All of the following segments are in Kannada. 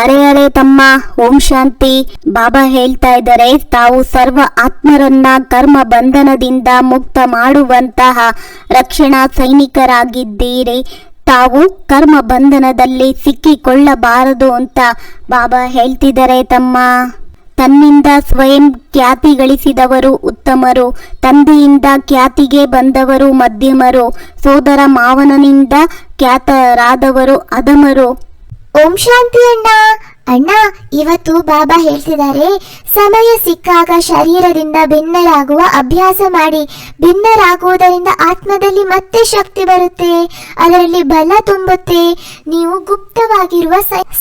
ಅರೆ ಅರೆ ತಮ್ಮ, ಓಂ ಶಾಂತಿ. ಬಾಬಾ ಹೇಳ್ತಾ ಇದ್ದಾರೆ, ತಾವು ಸರ್ವ ಆತ್ಮರನ್ನ ಕರ್ಮ ಬಂಧನದಿಂದ ಮುಕ್ತ ಮಾಡುವಂತಹ ರಕ್ಷಣಾ ಸೈನಿಕರಾಗಿದ್ದೀರಿ. ತಾವು ಕರ್ಮ ಬಂಧನದಲ್ಲಿ ಸಿಕ್ಕಿಕೊಳ್ಳಬಾರದು ಅಂತ ಬಾಬಾ ಹೇಳ್ತಿದ್ದಾರೆ ತಮ್ಮ. ತನ್ನಿಂದ ಸ್ವಯಂ ಖ್ಯಾತಿ ಗಳಿಸಿದವರು ಉತ್ತಮರು, ತಂದೆಯಿಂದ ಖ್ಯಾತಿಗೆ ಬಂದವರು ಮಧ್ಯಮರು, ಸೋದರ ಮಾವನನಿಂದ ಖ್ಯಾತರಾದವರು ಅಧಮರು. ಓಂ ಶಾಂತಿ ಅಣ್ಣ. ಅಣ್ಣ, ಇವತ್ತು ಬಾಬಾ ಹೇಳ್ತಿದ್ದಾರೆ, ಸಮಯ ಸಿಕ್ಕಾಗ ಶರೀರದಿಂದ ಭಿನ್ನರಾಗುವ ಅಭ್ಯಾಸ ಮಾಡಿ, ಭಿನ್ನರಾಗುವುದರಿಂದ ಆತ್ಮದಲ್ಲಿ ಮತ್ತೆ ಶಕ್ತಿ ಬರುತ್ತೆ, ಅದರಲ್ಲಿ ಬಲ ತುಂಬುತ್ತೆ. ನೀವು ಗುಪ್ತವಾಗಿರುವ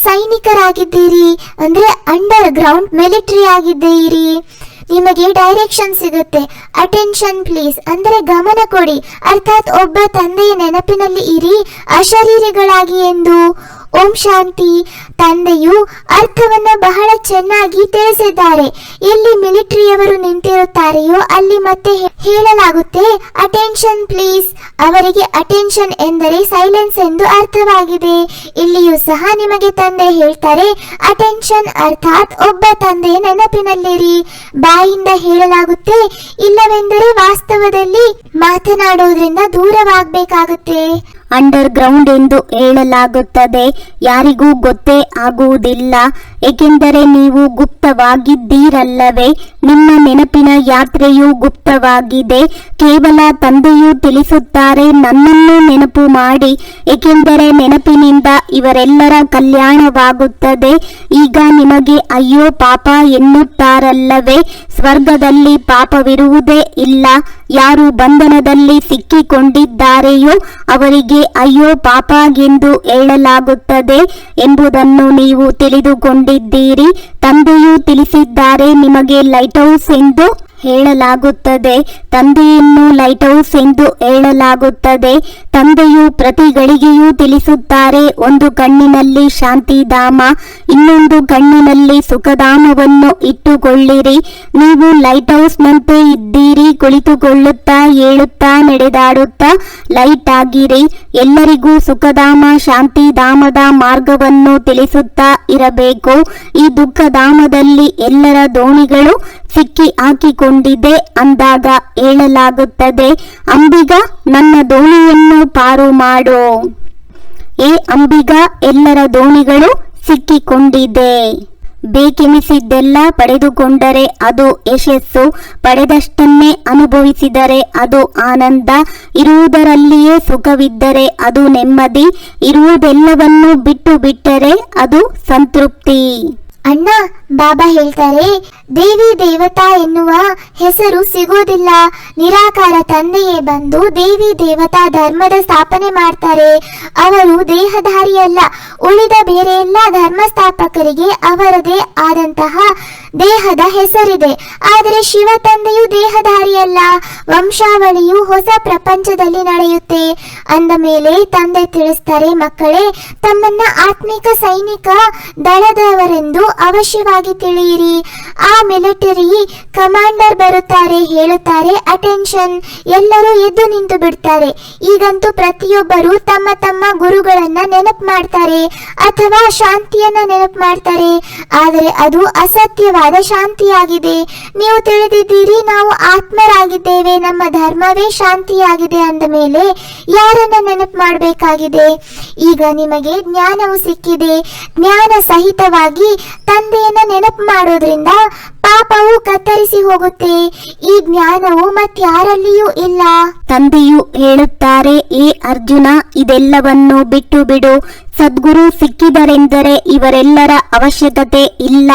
ಸೈನಿಕರಾಗಿದ್ದೀರಿ, ಅಂದ್ರೆ ಅಂಡರ್ ಗ್ರೌಂಡ್ ಮಿಲಿಟರಿ ಆಗಿದ್ದೀರಿ. ನಿಮಗೆ ಡೈರೆಕ್ಷನ್ ಸಿಗುತ್ತೆ. ಅಟೆನ್ಷನ್ ಪ್ಲೀಸ್ ಅಂದರೆ ಗಮನ ಕೊಡಿ. ಅರ್ಥಾತ್ ಒಬ್ಬ ತಂದೆಯ ನೆನಪಿನಲ್ಲಿ ಇರಿ, ಅಶರೀರಿಗಳಾಗಿ ಎಂದು. ಓಂ ಶಾಂತಿ ತಂದೆಯು ಅರ್ಥವನ್ನು ಬಹಳ ಚೆನ್ನಾಗಿ ತಿಳಿಸಿದ್ದಾರೆ. ಎಲ್ಲಿ ಮಿಲಿಟರಿಯವರು ನಿಂತಿರುತ್ತಾರೆಯೋ ಅಲ್ಲಿ ಮತ್ತೆ ಹೇಳಲಾಗುತ್ತೆ, ಅಟೆನ್ಷನ್ ಪ್ಲೀಸ್. ಅವರಿಗೆ ಅಟೆನ್ಷನ್ ಎಂದರೆ ಸೈಲೆನ್ಸ್ ಎಂದು ಅರ್ಥವಾಗಿದೆ. ಇಲ್ಲಿಯೂ ಸಹ ನಿಮಗೆ ತಂದೆ ಹೇಳ್ತಾರೆ, ಅಟೆನ್ಷನ್ ಅರ್ಥಾತ್ ಒಬ್ಬ ತಂದೆ ನೆನಪಿನಲ್ಲಿರಿ. ಬಾಯಿಂದ ಹೇಳಲಾಗುತ್ತೆ, ಇಲ್ಲವೆಂದರೆ ವಾಸ್ತವದಲ್ಲಿ ಮಾತನಾಡುವುದರಿಂದ ದೂರವಾಗಬೇಕಾಗುತ್ತೆ. ಅಂಡರ್ ಗ್ರೌಂಡ್ ಎಂದು ಹೇಳಲಾಗುತ್ತದೆ. ಯಾರಿಗೂ ಗೊತ್ತೇ ಆಗುವುದಿಲ್ಲ. ಏಕೆಂದರೆ ನೀವು ಗುಪ್ತವಾಗಿದ್ದೀರಲ್ಲವೇ? ನಿಮ್ಮ ನೆನಪಿನ ಯಾತ್ರೆಯು ಗುಪ್ತವಾಗಿದೆ. ಕೇವಲ ತಂದೆಯು ತಿಳಿಸುತ್ತಾರೆ, ನನ್ನನ್ನು ನೆನಪು ಮಾಡಿ. ಏಕೆಂದರೆ ನೆನಪಿನಿಂದ ಇವರೆಲ್ಲರ ಕಲ್ಯಾಣವಾಗುತ್ತದೆ. ಈಗ ನಿಮಗೆ ಅಯ್ಯೋ ಪಾಪ ಎನ್ನುತ್ತಾರಲ್ಲವೇ? ಸ್ವರ್ಗದಲ್ಲಿ ಪಾಪವಿರುವುದೇ ಇಲ್ಲ. ಯಾರು ಬಂಧನದಲ್ಲಿ ಸಿಕ್ಕಿಕೊಂಡಿದ್ದಾರೆಯೋ ಅವರಿಗೆ ಅಯ್ಯೋ ಪಾಪ ಎಂದು ಹೇಳಲಾಗುತ್ತದೆ ಎಂಬುದನ್ನು ನೀವು ತಿಳಿದುಕೊಂಡಿದ್ದೀರಿ. ತಂದೆಯು ತಿಳಿಸಿದ್ದಾರೆ, ನಿಮಗೆ ಲೈಟ್ ಹೌಸ್ ಎಂದು ಹೇಳಲಾಗುತ್ತದೆ. ತಂದೆಯನ್ನು ಲೈಟ್ ಹೌಸ್ ಎಂದು ಹೇಳಲಾಗುತ್ತದೆ. ತಂದೆಯು ಪ್ರತಿ ಗಳಿಗೆಯೂ ತಿಳಿಸುತ್ತಾರೆ. ಒಂದು ಕಣ್ಣಿನಲ್ಲಿ ಶಾಂತಿಧಾಮ, ಇನ್ನೊಂದು ಕಣ್ಣಿನಲ್ಲಿ ಸುಖಧಾಮವನ್ನು ಇಟ್ಟುಕೊಳ್ಳಿರಿ. ನೀವು ಲೈಟ್ ಹೌಸ್ನಂತೆ ಇದ್ದೀರಿ, ಕುಳಿತುಕೊಳ್ಳುತ್ತಾ ಏಳುತ್ತಾ ನಡೆದಾಡುತ್ತಾ ಲೈಟ್ ಆಗಿರಿ ಎಲ್ಲರಿಗೂ ಸುಖಧಾಮ, ಶಾಂತಿಧಾಮದ ಮಾರ್ಗವನ್ನು ತಿಳಿಸುತ್ತಾ ಇರಬೇಕು. ಈ ದುಃಖಧಾಮದಲ್ಲಿ ಎಲ್ಲರ ದೋಣಿಗಳು ಸಿಕ್ಕಿ ಹಾಕಿಕೊಂಡಿದೆ ಅಂದಾಗ ಹೇಳಲಾಗುತ್ತದೆ, ಅಂಬಿಗ, ನನ್ನ ದೋಣಿಯನ್ನು ಪಾರು ಮಾಡೋ. ಏ ಅಂಬಿಗ, ಎಲ್ಲರ ದೋಣಿಗಳು ಸಿಕ್ಕಿಕೊಂಡಿದೆ. ಬೇಕೆನಿಸಿದ್ದೆಲ್ಲ ಪಡೆದುಕೊಂಡರೆ ಅದು ಯಶಸ್ಸು. ಪಡೆದಷ್ಟನ್ನೇ ಅನುಭವಿಸಿದರೆ ಅದು ಆನಂದ. ಇರುವುದರಲ್ಲಿಯೇ ಸುಖವಿದ್ದರೆ ಅದು ನೆಮ್ಮದಿ. ಇರುವುದೆಲ್ಲವನ್ನು ಬಿಟ್ಟು ಬಿಟ್ಟರೆ ಅದು ಸಂತೃಪ್ತಿ. ಅಣ್ಣ, ಬಾಬಾ ಹೇಳ್ತಾರೆ ದೇವಿ ದೇವತಾ ಎನ್ನುವ ಹೆಸರು ಸಿಗೋದಿಲ್ಲ. ನಿರಾಕಾರ ತಂದೆಯೇ ಬಂದು ದೇವಿ ದೇವತಾ ಧರ್ಮದ ಸ್ಥಾಪನೆ ಮಾಡ್ತಾರೆ. ಅವರು ದೇಹಧಾರಿಯಲ್ಲ. ಉಳಿದ ಬೇರೆ ಎಲ್ಲ ಧರ್ಮ ಸ್ಥಾಪಕರಿಗೆ ಅವರದೇ ಆದಂತಹ ದೇಹದ ಹೆಸರಿದೆ. ಆದರೆ ಶಿವ ತಂದೆಯು ದೇಹಧಾರಿಯಲ್ಲ. ವಂಶಾವಳಿಯು ಹೊಸ ಪ್ರಪಂಚದಲ್ಲಿ ನಡೆಯುತ್ತೆ. ಅಂದ ಮೇಲೆ ತಂದೆ ತಿಳಿಸ್ತಾರೆ, ಮಕ್ಕಳೇ, ತಮ್ಮನ್ನ ಆತ್ಮಿಕ ಸೈನಿಕ ದಳದವರೆಂದು ಅವಶ್ಯವಾಗಿ ತಿಳಿಯಿರಿ. ಆ ಮಿಲಿಟರಿ ಕಮಾಂಡರ್ ಬರುತ್ತಾರೆ ಹೇಳುತ್ತಾರೆ. ಅಟೆನ್ಷನ್! ಎಲ್ಲರೂ ಎದ್ದು ನಿಂತು ಬಿಡ್ತಾರೆ. ಈಗಂತೂ ಪ್ರತಿಯೊಬ್ಬರು ತಮ್ಮ ತಮ್ಮ ಗುರುಗಳನ್ನ ನೆನಪು ಮಾಡ್ತಾರೆ ಅಥವಾ ಶಾಂತಿಯನ್ನ ನೆನಪು ಮಾಡ್ತಾರೆ. ಆದರೆ ಅದು ಅಸತ್ಯವಾದ ಶಾಂತಿಯಾಗಿದೆ. ನೀವು ತಿಳಿದಿದ್ದೀರಿ, ನಾವು ಆತ್ಮರಾಗಿದ್ದೇವೆ, ನಮ್ಮ ಧರ್ಮವೇ ಶಾಂತಿಯಾಗಿದೆ ಅಂದ ಮೇಲೆ ಯಾರನ್ನ ನೆನಪು ಮಾಡಬೇಕಾಗಿದೆ? ಈಗ ನಿಮಗೆ ಜ್ಞಾನವು ಸಿಕ್ಕಿದೆ. ಜ್ಞಾನ ಸಹಿತವಾಗಿ ತಂದೆಯನ್ನ ನೆನಪು ಮಾಡೋದ್ರಿಂದ ಪಾಪವು ಕತ್ತರಿಸಿ ಹೋಗುತ್ತೆ. ಈ ಜ್ಞಾನವು ಮತ್ಯಾರಲ್ಲಿಯೂ ಇಲ್ಲ. ತಂದೆಯು ಹೇಳುತ್ತಾರೆ, ಏ ಅರ್ಜುನ, ಇದೆಲ್ಲವನ್ನು ಬಿಟ್ಟು ಬಿಡು. ಸದ್ಗುರು ಸಿಕ್ಕಿದರೆಂದರೆ ಇವರೆಲ್ಲರ ಅವಶ್ಯಕತೆ ಇಲ್ಲ.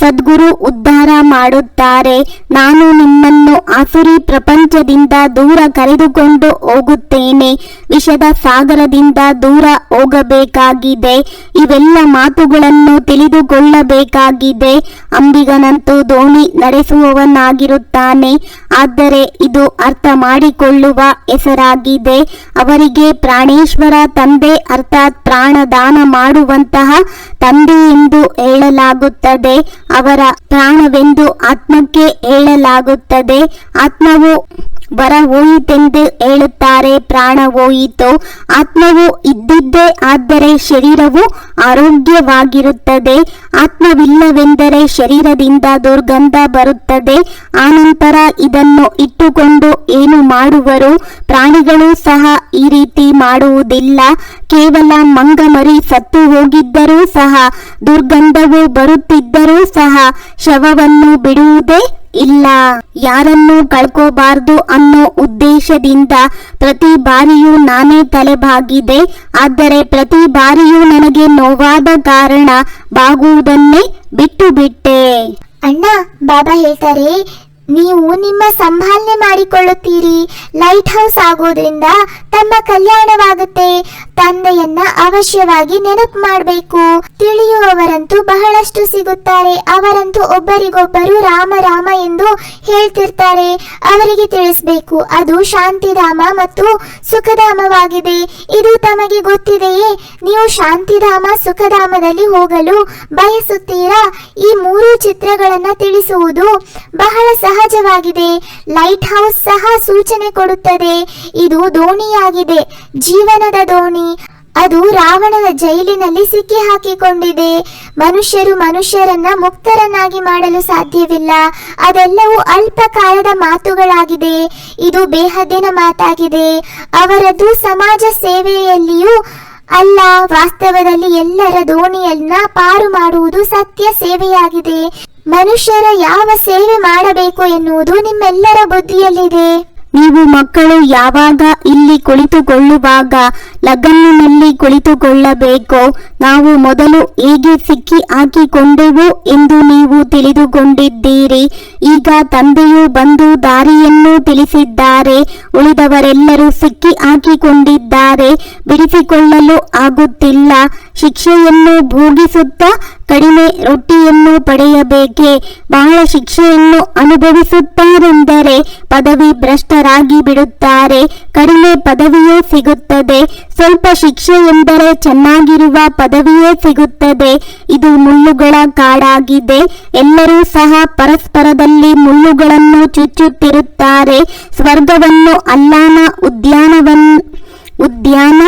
ಸದ್ಗುರು ಉದ್ಧಾರ ಮಾಡುತ್ತಾರೆ. ನಾನು ನಿಮ್ಮನ್ನು ಆಸುರಿ ಪ್ರಪಂಚದಿಂದ ದೂರ ಕರೆದುಕೊಂಡು ಹೋಗುತ್ತೇನೆ. ವಿಷದ ಸಾಗರದಿಂದ ದೂರ ಹೋಗಬೇಕಾಗಿದೆ. ಇವೆಲ್ಲ ಮಾತುಗಳನ್ನು ತಿಳಿದುಕೊಳ್ಳಬೇಕಾಗಿದೆ. ಅಂಬಿಗನಂತೂ ದೋಣಿ ನಡೆಸುವವನಾಗಿರುತ್ತಾನೆ. ಆದರೆ ಇದು ಅರ್ಥ ಮಾಡಿಕೊಳ್ಳುವ ಹೆಸರಾಗಿದೆ. ಅವರಿಗೆ ಪ್ರಾಣೇಶ್ವರ ತಂದೆ ಅರ್ಥಾತ್ ಪ್ರಾಣದಾನ ಮಾಡುವಂತಹ ತಂದೆ ಎಂದು ಹೇಳಲಾಗುತ್ತದೆ. ಅವರ ಪ್ರಾಣವೆಂದು ಆತ್ಮಕ್ಕೆ ಹೇಳಲಾಗುತ್ತದೆ. ಆತ್ಮವು ಬರ ಹೋಯಿತೆಂದು ಹೇಳುತ್ತಾರೆ ಪ್ರಾಣ ಹೋಯಿತು ಆತ್ಮವು ಇದ್ದಿದ್ದೇ ಆದರೆ ಶರೀರವು ಆರೋಗ್ಯವಾಗಿರುತ್ತದೆ. ಆತ್ಮವಿಲ್ಲವೆಂದರೆ ಶರೀರದಿಂದ ದುರ್ಗಂಧ ಬರುತ್ತದೆ. ಆನಂತರ ಇದನ್ನು ಇಟ್ಟುಕೊಂಡು ಏನು ಮಾಡುವರು? ಪ್ರಾಣಿಗಳು ಸಹ ಈ ರೀತಿ ಮಾಡುವುದಿಲ್ಲ. ಕೇವಲ ಮಂಗಮರಿ ಸತ್ತು ಹೋಗಿದ್ದರೂ ಸಹ, ದುರ್ಗಂಧವು ಬರುತ್ತಿದ್ದರೂ ಸಹ ಶವವನ್ನು ಬಿಡುವುದೇ ಇಲ್ಲ. ಯಾರನ್ನು ಕಳ್ಕೋಬಾರ್ದು ಅನ್ನೋ ಉದ್ದೇಶದಿಂದ ಪ್ರತಿ ಬಾರಿಯೂ ನಾನೇ ತಲೆಬಾಗಿದೆ. ಆದರೆ ಪ್ರತಿ ಬಾರಿಯೂ ನನಗೆ ನೋವಾದ ಕಾರಣ ಬಾಗುವುದನ್ನೇ ಬಿಟ್ಟು ಬಿಟ್ಟೆ. ಅಣ್ಣ, ಬಾಬಾ ಹೇಳ್ತಾರೆ ನೀವು ನಿಮ್ಮ ಸಂಭಾಲನೆ ಮಾಡಿಕೊಳ್ಳುತ್ತೀರಿ. ಲೈಟ್ ಹೌಸ್ ಆಗೋದ್ರಿಂದ ತಮ್ಮ ಕಲ್ಯಾಣವಾಗುತ್ತೆ. ತಂದೆಯನ್ನ ಅವಶ್ಯವಾಗಿ ನೆನಪು ಮಾಡಬೇಕು. ತಿಳಿಯುವವರಂತೂ ಬಹಳಷ್ಟು ಸಿಗುತ್ತಾರೆ. ಅವರಂತೂ ಒಬ್ಬರಿಗೊಬ್ಬರು ರಾಮ ರಾಮ ಎಂದು ಹೇಳ್ತಿರ್ತಾರೆ. ಅವರಿಗೆ ತಿಳಿಸಬೇಕು. ಅದು ಶಾಂತಿಧಾಮ ಮತ್ತು ಸುಖಧಾಮವಾಗಿದೆ. ಇದು ತಮಗೆ ಗೊತ್ತಿದೆಯೇ? ನೀವು ಶಾಂತಿಧಾಮ, ಸುಖಧಾಮದಲ್ಲಿ ಹೋಗಲು ಬಯಸುತ್ತೀರಾ? ಈ ಮೂರು ಚಿತ್ರಗಳನ್ನ ತಿಳಿಸುವುದು ಬಹಳ ಸಹಜವಾಗಿದೆ. ಲೈಟ್ ಹೌಸ್ ಸಹ ಸೂಚನೆ ಕೊಡುತ್ತದೆ. ಇದು ದೋಣಿಯಾಗಿದೆ. ಜೀವನದ ದೋಣಿ. ಅದು ರಾವಣನ ಜೈಲಿನಲ್ಲಿ ಸಿಕ್ಕಿ ಹಾಕಿಕೊಂಡಿದೆ. ಮನುಷ್ಯರು ಮನುಷ್ಯರನ್ನ ಮುಕ್ತರನ್ನಾಗಿ ಮಾಡಲು ಸಾಧ್ಯವಿಲ್ಲ. ಅದೆಲ್ಲವೂ ಅಲ್ಪ ಕಾಲದ ಮಾತುಗಳಾಗಿದೆ. ಇದು ಬೇಹದ್ದಿನ ಮಾತಾಗಿದೆ. ಅವರದು ಸಮಾಜ ಸೇವೆಯಲ್ಲಿಯೂ ಅಲ್ಲ. ವಾಸ್ತವದಲ್ಲಿ ಎಲ್ಲರ ದೋಣಿಯನ್ನ ಪಾರು ಮಾಡುವುದು ಸತ್ಯ ಸೇವೆಯಾಗಿದೆ. ಮನುಷ್ಯರ ಯಾವ ಸೇವೆ ಮಾಡಬೇಕು ಎನ್ನುವುದು ನಿಮ್ಮೆಲ್ಲರ ಬುದ್ಧಿಯಲ್ಲಿದೆ. ನೀವು ಮಕ್ಕಳು ಯಾವಾಗ ಇಲ್ಲಿ ಕುಳಿತುಕೊಳ್ಳುವಾಗ ಲಗನ್ನಿನಲ್ಲಿ ಕುಳಿತುಕೊಳ್ಳಬೇಕು, ನಾವು ಮೊದಲು ಹೇಗೆ ಸಿಕ್ಕಿ ಹಾಕಿಕೊಂಡೆವು ಎಂದು ನೀವು ತಿಳಿದುಕೊಂಡಿದ್ದೀರಿ. ಈಗ ತಂದೆಯು ಬಂದು ದಾರಿಯನ್ನು ತಿಳಿಸಿದ್ದಾರೆ. ಉಳಿದವರೆಲ್ಲರೂ ಸಿಕ್ಕಿ ಹಾಕಿಕೊಂಡಿದ್ದಾರೆ. ಬಿಡಿಸಿಕೊಳ್ಳಲು ಆಗುತ್ತಿಲ್ಲ. ಶಿಕ್ಷೆಯನ್ನು ಭೋಗಿಸುತ್ತಾ ಕಡಿಮೆ ರೊಟ್ಟಿಯನ್ನು ಪಡೆಯಬೇಕೆ? ಬಹಳ ಶಿಕ್ಷೆಯನ್ನು ಅನುಭವಿಸುತ್ತಾರೆಂದರೆ ಪದವಿ ಭ್ರಷ್ಟರಾಗಿ ಬಿಡುತ್ತಾರೆ. ಕಡಿಮೆ ಪದವಿಯೇ ಸಿಗುತ್ತದೆ. ಸ್ವಲ್ಪ ಶಿಕ್ಷೆ ಎಂದರೆ ಚೆನ್ನಾಗಿರುವ ಪದವಿಯೇ ಸಿಗುತ್ತದೆ. ಇದು ಮುಳ್ಳುಗಳ ಕಾಡಾಗಿದೆ. ಎಲ್ಲರೂ ಸಹ ಪರಸ್ಪರದಲ್ಲಿ ಮುಳ್ಳುಗಳನ್ನು ಚುಚ್ಚುತ್ತಿರುತ್ತಾರೆ. ಸ್ವರ್ಗವನ್ನು ಅಲ್ಲಾನ ಉದ್ಯಾನವನ್, ಉದ್ಯಾನ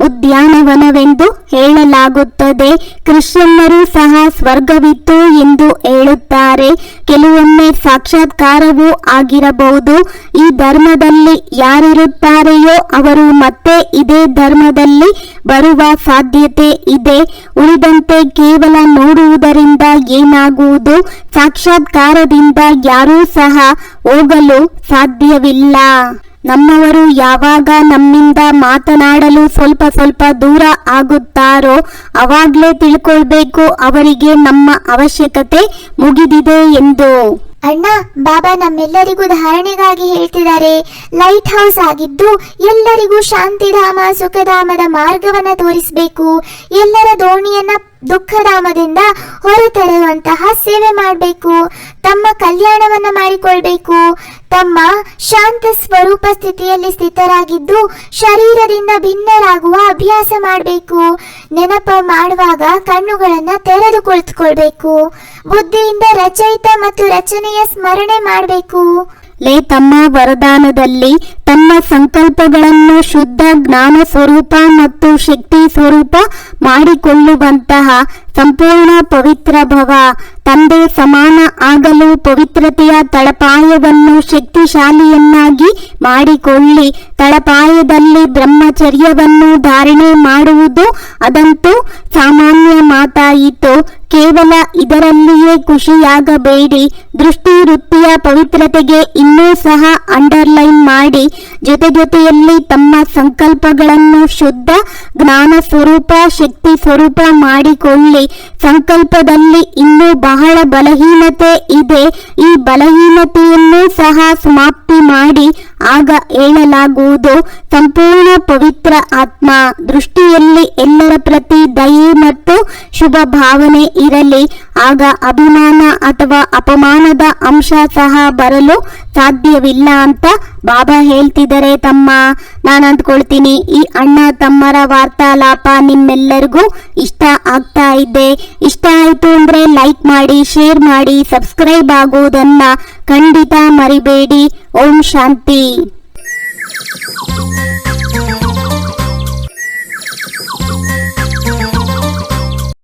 ಉದ್ಯಾನವನವೆಂದು ಹೇಳಲಾಗುತ್ತದೆ. ಕ್ರಿಶ್ಚಿಯನ್ನರು ಸಹ ಸ್ವರ್ಗವಿತ್ತು ಎಂದು ಹೇಳುತ್ತಾರೆ. ಕೆಲವೊಮ್ಮೆ ಸಾಕ್ಷಾತ್ಕಾರವೂ ಆಗಿರಬಹುದು. ಈ ಧರ್ಮದಲ್ಲಿ ಯಾರಿರುತ್ತಾರೆಯೋ ಅವರು ಮತ್ತೆ ಇದೇ ಧರ್ಮದಲ್ಲಿ ಬರುವ ಸಾಧ್ಯತೆ ಇದೆ. ಉಳಿದಂತೆ ಕೇವಲ ನೋಡುವುದರಿಂದ ಏನಾಗುವುದು? ಸಾಕ್ಷಾತ್ಕಾರದಿಂದ ಯಾರೂ ಸಹ ಹೋಗಲು ಸಾಧ್ಯವಿಲ್ಲ. ನಮ್ಮವರು ಯಾವಾಗ ನಮ್ಮಿಂದ ಮಾತನಾಡಲು ಸ್ವಲ್ಪ ಸ್ವಲ್ಪ ದೂರ ಆಗುತ್ತಾರೋ ಅವಾಗ್ಲೇ ತಿಳ್ಕೊಳ್ಬೇಕು ಅವರಿಗೆ ನಮ್ಮ ಅವಶ್ಯಕತೆ ಮುಗಿದಿದೆ ಎಂದು. ಅಣ್ಣ, ಬಾಬಾ ನಮ್ಮೆಲ್ಲರಿಗೂ ಧಾರಣೆಗಾಗಿ ಹೇಳ್ತಿದ್ದಾರೆ. ಲೈಟ್ ಹೌಸ್ ಆಗಿದ್ದು ಎಲ್ಲರಿಗೂ ಶಾಂತಿಧಾಮ, ಸುಖಧಾಮದ ಮಾರ್ಗವನ್ನ ತೋರಿಸಬೇಕು. ಎಲ್ಲರ ದೋಣಿಯನ್ನ ದುಃಖಧಾಮದಿಂದ ಹೊರತರುವಂತಹ ಸೇವೆ ಮಾಡಬೇಕು, ತಮ್ಮ ಕಲ್ಯಾಣವನ್ನ ಮಾಡಿಕೊಳ್ಬೇಕು, ತಮ್ಮ ಶಾಂತ ಸ್ವರೂಪ ಸ್ಥಿತಿಯಲ್ಲಿ ಸ್ಥಿತರಾಗಿದ್ದು ಶರೀರದಿಂದ ಭಿನ್ನರಾಗುವ ಅಭ್ಯಾಸ ಮಾಡಬೇಕು, ನೆನಪ ಮಾಡುವಾಗ ಕಣ್ಣುಗಳನ್ನ ತೆರೆದು ಕುಳಿತುಕೊಳ್ಬೇಕು ಬುದ್ಧಿಯಿಂದ ರಚಯಿತ ಮತ್ತು ರಚನೆಯ ಸ್ಮರಣೆ ಮಾಡಬೇಕು. ಲೇ ತಮ್ಮ ವರದಾನದಲ್ಲಿ ತಮ್ಮ ಸಂಕಲ್ಪಗಳನ್ನು ಶುದ್ಧ ಜ್ಞಾನ ಸ್ವರೂಪ ಮತ್ತು ಶಕ್ತಿ ಸ್ವರೂಪ ಸಂಪೂರ್ಣ ಪವಿತ್ರ ಭವ ತಂದೆ ಸಮಾನ ಆಗಲು ಪವಿತ್ರತೆಯ ತಳಪಾಯವನ್ನು ಶಕ್ತಿಶಾಲಿಯನ್ನಾಗಿ ಮಾಡಿಕೊಳ್ಳಿ. ತಳಪಾಯದಲ್ಲಿ ಬ್ರಹ್ಮಚರ್ಯವನ್ನು ಧಾರಣೆ ಮಾಡುವುದು ಅದಂತೂ ಸಾಮಾನ್ಯ ಮಾತಾಯಿತು. ಕೇವಲ ಇದರಲ್ಲಿಯೇ ಖುಷಿಯಾಗಬೇಡಿ. ದೃಷ್ಟಿ ವೃತ್ತಿಯ ಪವಿತ್ರತೆಗೆ ಇನ್ನೂ ಸಹ ಅಂಡರ್ಲೈನ್ ಮಾಡಿ. ಜೊತೆ ಜೊತೆಯಲ್ಲಿ ತಮ್ಮ ಸಂಕಲ್ಪಗಳನ್ನು ಶುದ್ಧ ಜ್ಞಾನ ಸ್ವರೂಪ, ಶಕ್ತಿ ಸ್ವರೂಪ ಮಾಡಿಕೊಳ್ಳಿ. ಸಂಕಲ್ಪದಲ್ಲಿ ಇನ್ನೂ ಬಹಳ ಬಲಹೀನತೆ ಇದೆ. ಈ ಬಲಹೀನತೆಯನ್ನು ಸಹ ಸಮಾಪ್ತಿ ಮಾಡಿ ಆಗ ಹೇಳಲಾಗುವುದು, ಸಂಪೂರ್ಣ ಪವಿತ್ರ ಆತ್ಮ. ದೃಷ್ಟಿಯಲ್ಲಿ ಎಲ್ಲರ ಪ್ರತಿ ದಯೆ ಮತ್ತು ಶುಭ ಭಾವನೆ ಇರಲಿ. ಆಗ ಅಭಿಮಾನ ಅಥವಾ ಅಪಮಾನದ ಅಂಶ ಸಹ ಬರಲು ಸಾಧ್ಯವಿಲ್ಲ ಅಂತ ಬಾಬಾ ಹೇಳ್ತಿದ್ದಾರೆ ತಮ್ಮ. ನಾನು ಅಂದ್ಕೊಳ್ತೀನಿ ಈ ಅಣ್ಣ ತಮ್ಮರ ವಾರ್ತಾಲಾಪ ನಿಮ್ಮೆಲ್ಲರಿಗೂ ಇಷ್ಟ ಆಗ್ತಾ ಇದೆ. ಇಷ್ಟ ಆಯ್ತು ಅಂದ್ರೆ ಲೈಕ್ ಮಾಡಿ, ಶೇರ್ ಮಾಡಿ, ಸಬ್ಸ್ಕ್ರೈಬ್ ಆಗುವುದನ್ನ ಖಂಡಿತ ಮರಿಬೇಡಿ. ಓಂ ಶಾಂತಿ.